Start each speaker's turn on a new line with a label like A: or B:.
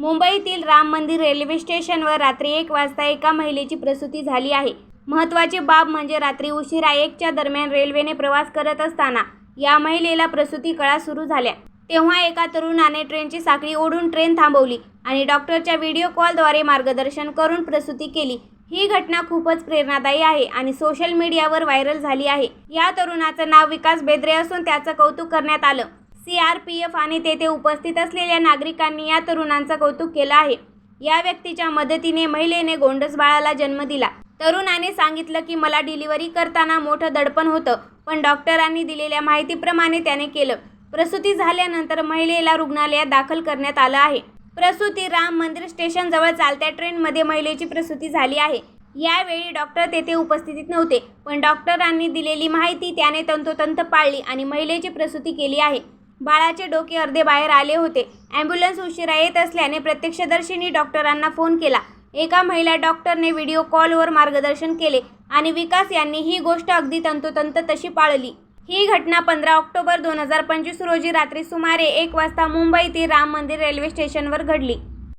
A: मुंबईतील राम मंदिर रेल्वे स्टेशनवर रात्री एक वाजता एका महिलेची प्रसूती झाली आहे. महत्त्वाची बाब म्हणजे रात्री उशिरा एकच्या दरम्यान रेल्वेने प्रवास करत असताना या महिलेला प्रसूती कळा सुरू झाल्या. तेव्हा एका तरुणाने ट्रेनची साखळी ओढून ट्रेन थांबवली आणि डॉक्टरच्या व्हिडिओ कॉलद्वारे मार्गदर्शन करून प्रसूती केली. ही घटना खूपच प्रेरणादायी आहे आणि सोशल मीडियावर व्हायरल झाली आहे. या तरुणाचं नाव विकास बेद्रे असून त्याचं कौतुक करण्यात आलं. सीआरपीएफ आणि तेथे उपस्थित असलेल्या नागरिकांनी या तरुणांचं कौतुक केलं आहे. या व्यक्तीच्या मदतीने महिलेने गोंडस बाळाला जन्म दिला. तरुणाने सांगितलं की मला डिलिव्हरी करताना मोठं दडपण होतं पण डॉक्टरांनी दिलेल्या माहितीप्रमाणे त्याने केलं. प्रसूती झाल्यानंतर महिलेला रुग्णालयात दाखल करण्यात आलं आहे. प्रसूती राम मंदिर स्टेशनजवळ चालत्या ट्रेनमध्ये महिलेची प्रसूती झाली आहे. यावेळी डॉक्टर तेथे उपस्थितीत नव्हते पण डॉक्टरांनी दिलेली माहिती त्याने तंतोतंत पाळली आणि महिलेची प्रसूती केली आहे. बाळाचे डोके अर्धे बाहेर आले होते. ॲम्ब्युलन्स उशिरा येत असल्याने प्रत्यक्षदर्शींनी डॉक्टरांना फोन केला. एका महिला डॉक्टरने व्हिडिओ कॉलवर मार्गदर्शन केले आणि विकास यांनी ही गोष्ट अगदी तंतोतंत तशी पाळली. ही घटना पंधरा ऑक्टोबर दोन हजार पंचवीस रोजी रात्री सुमारे एक वाजता मुंबईतील राम मंदिर रेल्वे स्टेशनवर घडली.